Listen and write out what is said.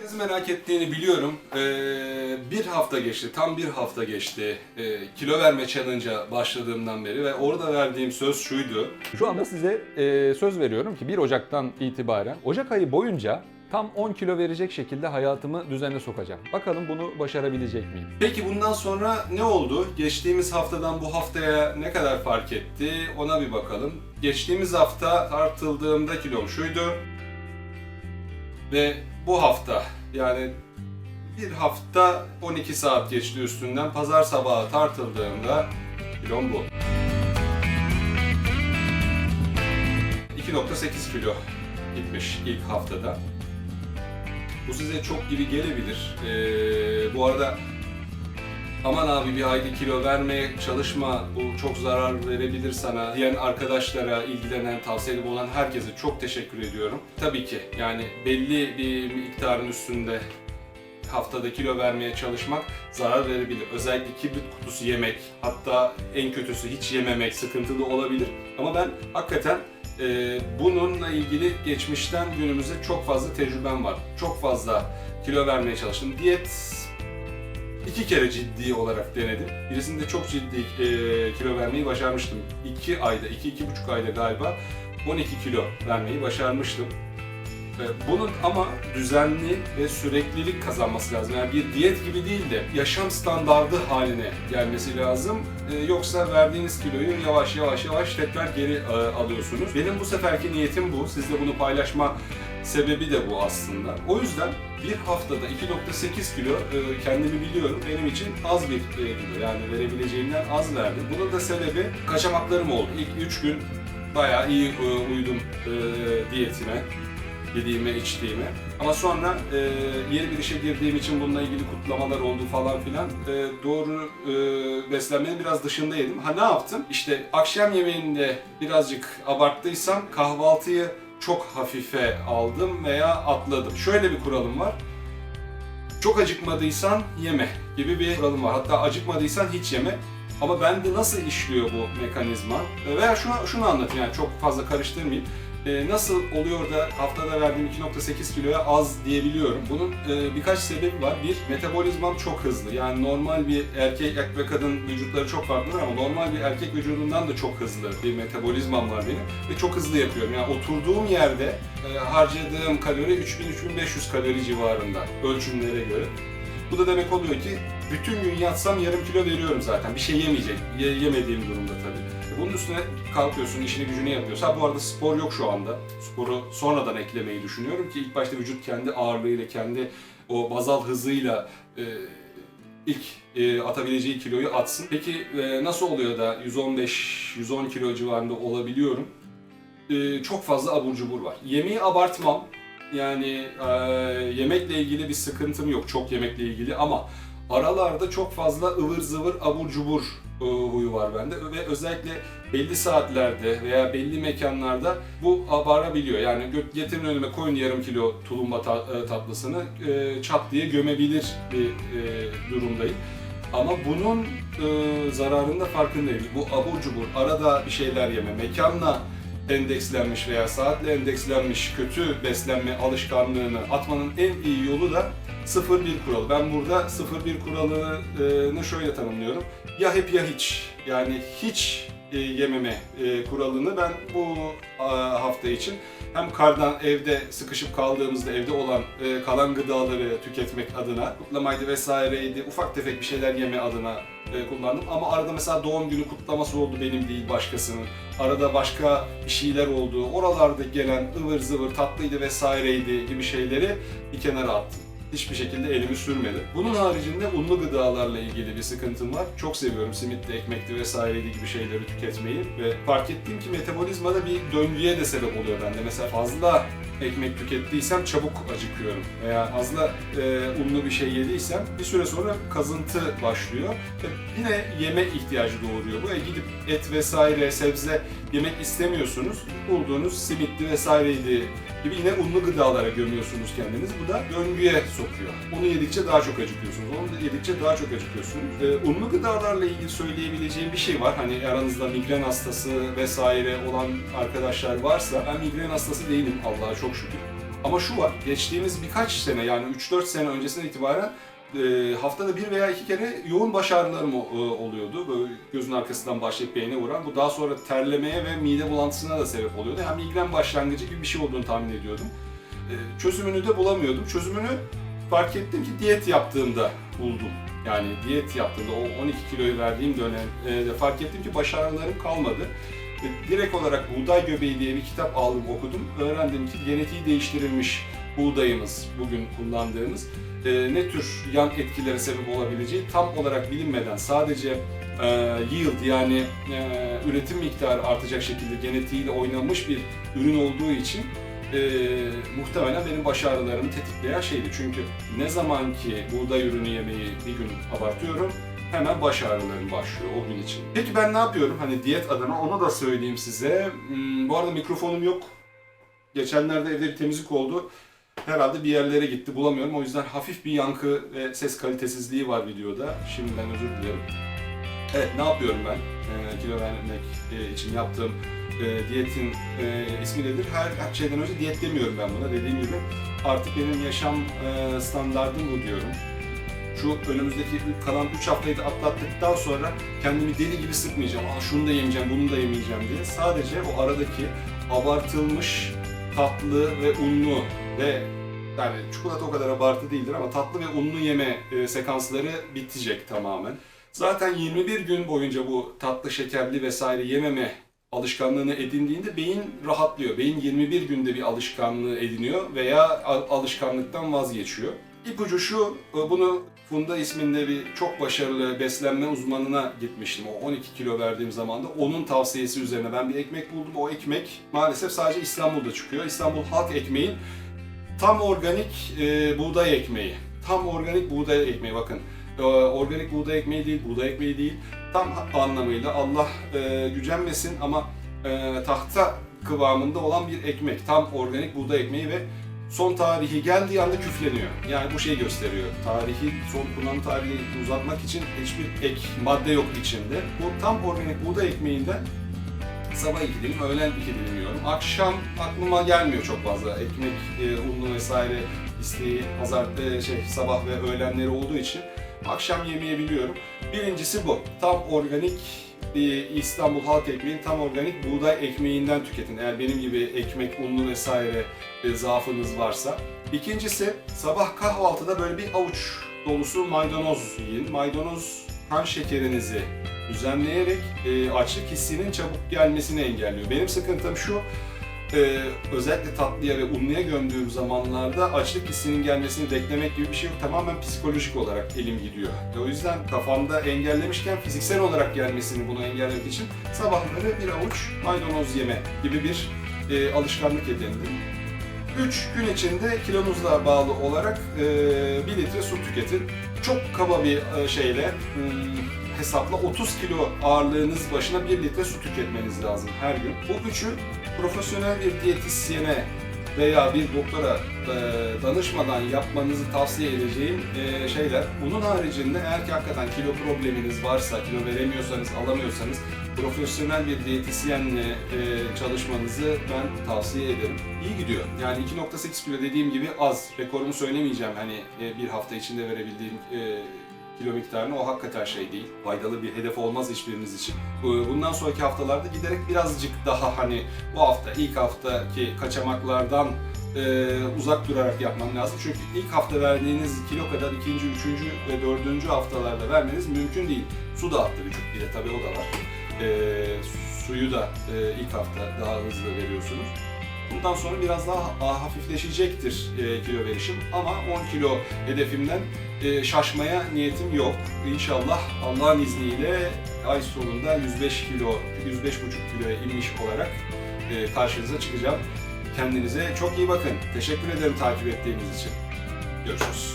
Hepiniz merak ettiğini biliyorum. Ee, bir hafta geçti, tam bir hafta geçti. Ee, kilo verme challenge'a başladığımdan beri ve orada verdiğim söz şuydu. Şu anda size e, söz veriyorum ki 1 Ocak'tan itibaren Ocak ayı boyunca tam 10 kilo verecek şekilde hayatımı düzene sokacağım. Bakalım bunu başarabilecek miyim? Peki bundan sonra ne oldu? Geçtiğimiz haftadan bu haftaya ne kadar fark etti? Ona bir bakalım. Geçtiğimiz hafta tartıldığımda kilom şuydu. Ve bu hafta yani bir hafta 12 saat geçti üstünden. Pazar sabahı tartıldığımda kilom bu. 2.8 kilo gitmiş ilk haftada. Bu size çok gibi gelebilir. Ee, bu arada aman abi bir ayda kilo vermeye çalışma, bu çok zarar verebilir sana diyen arkadaşlara, ilgilenen, tavsiyeli olan herkese çok teşekkür ediyorum. Tabii ki yani belli bir miktarın üstünde haftada kilo vermeye çalışmak zarar verebilir. Özellikle kibrit kutusu yemek, hatta en kötüsü hiç yememek sıkıntılı olabilir. Ama ben hakikaten e, bununla ilgili geçmişten günümüze çok fazla tecrübem var. Çok fazla kilo vermeye çalıştım. Diyet iki kere ciddi olarak denedim. Birisinde çok ciddi e, kilo vermeyi başarmıştım. İki ayda, iki, iki buçuk ayda galiba 12 kilo vermeyi başarmıştım. E, Bunun ama düzenli ve süreklilik kazanması lazım. Yani bir diyet gibi değil de yaşam standardı haline gelmesi lazım. E, Yoksa verdiğiniz kiloyu yavaş yavaş yavaş tekrar geri e, alıyorsunuz. Benim bu seferki niyetim bu. Sizle bunu paylaşma sebebi de bu aslında. O yüzden bir haftada 2.8 kilo e, kendimi biliyorum. Benim için az bir e, kilo yani verebileceğimden az verdim. Bunun da sebebi kaçamaklarım oldu. İlk 3 gün bayağı iyi e, uydum e, diyetime yediğime, içtiğime. Ama sonra yeni bir işe girdiğim için bununla ilgili kutlamalar oldu falan filan. Doğru beslenmenin biraz dışında yedim. Ha ne yaptım? İşte akşam yemeğinde birazcık abarttıysam kahvaltıyı çok hafife aldım veya atladım. Şöyle bir kuralım var. Çok acıkmadıysan yeme gibi bir kuralım var. Hatta acıkmadıysan hiç yeme. Ama bende nasıl işliyor bu mekanizma? Veya şunu, şunu anlatayım yani çok fazla karıştırmayayım. E, nasıl oluyor da haftada verdiğim 2.8 kiloya az diyebiliyorum? Bunun e, birkaç sebebi var. Bir, metabolizmam çok hızlı. Yani normal bir erkek ve kadın vücutları çok farklı ama normal bir erkek vücudundan da çok hızlı bir metabolizmam var benim. Ve çok hızlı yapıyorum. Yani oturduğum yerde e, harcadığım kalori 3000-3500 kalori civarında ölçümlere göre. Bu da demek oluyor ki bütün gün yatsam yarım kilo veriyorum zaten. Bir şey yemeyecek. Ye- yemediğim durumda tabii. Bunun üstüne kalkıyorsun, işini gücünü yapıyorsun. Ha bu arada spor yok şu anda. Sporu sonradan eklemeyi düşünüyorum ki ilk başta vücut kendi ağırlığıyla, kendi o bazal hızıyla e, ilk e, atabileceği kiloyu atsın. Peki e, nasıl oluyor da 115-110 kilo civarında olabiliyorum? E, çok fazla abur cubur var. Yemeği abartmam. Yani e, yemekle ilgili bir sıkıntım yok, çok yemekle ilgili ama aralarda çok fazla ıvır zıvır abur cubur e, huyu var bende ve özellikle belli saatlerde veya belli mekanlarda bu abarabiliyor. Yani getirin önüme koyun yarım kilo tulumba e, tatlısını e, çat diye gömebilir bir durumdayım. Ama bunun zararında farkındayım. Bu abur cubur, arada bir şeyler yeme, mekanla endekslenmiş veya saatle endekslenmiş kötü beslenme alışkanlığını atmanın en iyi yolu da 0-1 kuralı. Ben burada 0-1 kuralını şöyle tanımlıyorum. Ya hep ya hiç. Yani hiç e, yememe e, kuralını ben bu hafta için hem kardan evde sıkışıp kaldığımızda evde olan e, kalan gıdaları tüketmek adına kutlamaydı vesaireydi ufak tefek bir şeyler yeme adına e, kullandım ama arada mesela doğum günü kutlaması oldu benim değil başkasının arada başka bir şeyler oldu oralarda gelen ıvır zıvır tatlıydı vesaireydi gibi şeyleri bir kenara attım hiçbir şekilde elimi sürmedi. Bunun haricinde unlu gıdalarla ilgili bir sıkıntım var. Çok seviyorum simitti, ekmekli vesaireydi gibi şeyleri tüketmeyi ve fark ettim ki metabolizmada bir döngüye de sebep oluyor bende. Mesela fazla ekmek tükettiysem çabuk acıkıyorum veya fazla e, unlu bir şey yediysem bir süre sonra kazıntı başlıyor ve yine yeme ihtiyacı doğuruyor bu. E, gidip et vesaire, sebze yemek istemiyorsunuz. Bulduğunuz simitli vesaireydi gibi yine unlu gıdalara gömüyorsunuz kendiniz. Bu da döngüye sokuyor. Onu yedikçe daha çok acıkıyorsunuz. Onu da yedikçe daha çok acıkıyorsunuz. Ee, unlu gıdalarla ilgili söyleyebileceğim bir şey var. Hani aranızda migren hastası vesaire olan arkadaşlar varsa ben migren hastası değilim Allah'a çok şükür. Ama şu var, geçtiğimiz birkaç sene yani 3-4 sene öncesinden itibaren e, haftada bir veya iki kere yoğun baş ağrılarım e, oluyordu. Böyle gözün arkasından başlayıp beyne vuran. Bu daha sonra terlemeye ve mide bulantısına da sebep oluyordu. Yani migren başlangıcı gibi bir şey olduğunu tahmin ediyordum. E, çözümünü de bulamıyordum. Çözümünü fark ettim ki diyet yaptığımda buldum. Yani diyet yaptığımda o 12 kiloyu verdiğim dönemde fark ettim ki baş ağrılarım kalmadı. E, Direkt olarak Buğday Göbeği diye bir kitap aldım okudum. Öğrendim ki genetiği değiştirilmiş buğdayımız bugün kullandığımız e, ne tür yan etkilere sebep olabileceği tam olarak bilinmeden sadece e, yield yani üretim miktarı artacak şekilde genetiğiyle oynanmış bir ürün olduğu için e, muhtemelen benim baş ağrılarımı tetikleyen şeydi. Çünkü ne zaman ki buğday ürünü yemeyi bir gün abartıyorum hemen baş ağrılarım başlıyor o gün için. Peki ben ne yapıyorum? Hani diyet adına onu da söyleyeyim size. Hmm, bu arada mikrofonum yok. Geçenlerde evde bir temizlik oldu. Herhalde bir yerlere gitti bulamıyorum. O yüzden hafif bir yankı ve ses kalitesizliği var videoda. Şimdiden özür dilerim. Evet ne yapıyorum ben? Ee, kilo vermek e, için yaptığım e, diyetin e, ismi nedir? Her, her şeyden önce diyet demiyorum ben buna. Dediğim gibi artık benim yaşam e, standardım bu diyorum. Şu önümüzdeki kalan 3 haftayı da atlattıktan sonra kendimi deli gibi sıkmayacağım. Aa şunu da yemeyeceğim, bunu da yemeyeceğim diye. Sadece o aradaki abartılmış tatlı ve unlu ve yani çikolata o kadar abartı değildir ama tatlı ve unlu yeme e, sekansları bitecek tamamen. Zaten 21 gün boyunca bu tatlı, şekerli vesaire yememe alışkanlığını edindiğinde beyin rahatlıyor. Beyin 21 günde bir alışkanlığı ediniyor veya al- alışkanlıktan vazgeçiyor. İpucu şu, e, bunu Funda isminde bir çok başarılı beslenme uzmanına gitmiştim. O 12 kilo verdiğim zaman da onun tavsiyesi üzerine ben bir ekmek buldum. O ekmek maalesef sadece İstanbul'da çıkıyor. İstanbul halk ekmeğin tam organik e, buğday ekmeği. Tam organik buğday ekmeği bakın. E, organik buğday ekmeği değil, buğday ekmeği değil. Tam anlamıyla Allah e, gücenmesin ama e, tahta kıvamında olan bir ekmek. Tam organik buğday ekmeği ve son tarihi geldiği anda küfleniyor. Yani bu şey gösteriyor. Tarihi, son kullanım tarihini uzatmak için hiçbir ek madde yok içinde. Bu tam organik buğday ekmeğinden sabah iki dilim, öğlen iki dilim yiyorum. Akşam aklıma gelmiyor çok fazla. Ekmek, e, unlu vesaire isteği pazar, e, şey, sabah ve öğlenleri olduğu için akşam yemeyebiliyorum. Birincisi bu. Tam organik İstanbul halk ekmeği tam organik buğday ekmeğinden tüketin. Eğer benim gibi ekmek, unlu vesaire e, zaafınız varsa. İkincisi sabah kahvaltıda böyle bir avuç dolusu maydanoz yiyin. Maydanoz kan şekerinizi düzenleyerek e, açlık hissinin çabuk gelmesini engelliyor. Benim sıkıntım şu, e, özellikle tatlıya ve unluya gömdüğüm zamanlarda açlık hissinin gelmesini beklemek gibi bir şey yok. Tamamen psikolojik olarak elim gidiyor. E, o yüzden kafamda engellemişken fiziksel olarak gelmesini bunu engellemek için sabahları bir avuç maydanoz yeme gibi bir e, alışkanlık edindim. 3 gün içinde kilonuzla bağlı olarak e, 1 litre su tüketin. Çok kaba bir e, şeyle hmm, hesapla 30 kilo ağırlığınız başına 1 litre su tüketmeniz lazım her gün. Bu üçü profesyonel bir diyetisyene veya bir doktora e, danışmadan yapmanızı tavsiye edeceğim e, şeyler. Bunun haricinde eğer ki hakikaten kilo probleminiz varsa, kilo veremiyorsanız, alamıyorsanız profesyonel bir diyetisyenle e, çalışmanızı ben tavsiye ederim. İyi gidiyor. Yani 2.8 kilo dediğim gibi az. Rekorumu söylemeyeceğim hani bir hafta içinde verebildiğim kilo miktarını o hakikaten şey değil. Faydalı bir hedef olmaz hiçbiriniz için. Bu- Bundan sonraki haftalarda giderek birazcık daha hani bu hafta ilk haftaki kaçamaklardan e, uzak durarak yapmam lazım. Çünkü ilk hafta verdiğiniz kilo kadar ikinci, üçüncü ve dördüncü haftalarda vermeniz mümkün değil. Su da attı vücut bir de tabii o da var. E, suyu da e, ilk hafta daha hızlı veriyorsunuz. Bundan sonra biraz daha ha- hafifleşecektir e, kilo verişim ama 10 kilo hedefimden e, şaşmaya niyetim yok. İnşallah Allah'ın izniyle ay sonunda 105 kilo, 105,5 kiloya inmiş olarak e, karşınıza çıkacağım. Kendinize çok iyi bakın. Teşekkür ederim takip ettiğiniz için. Görüşürüz.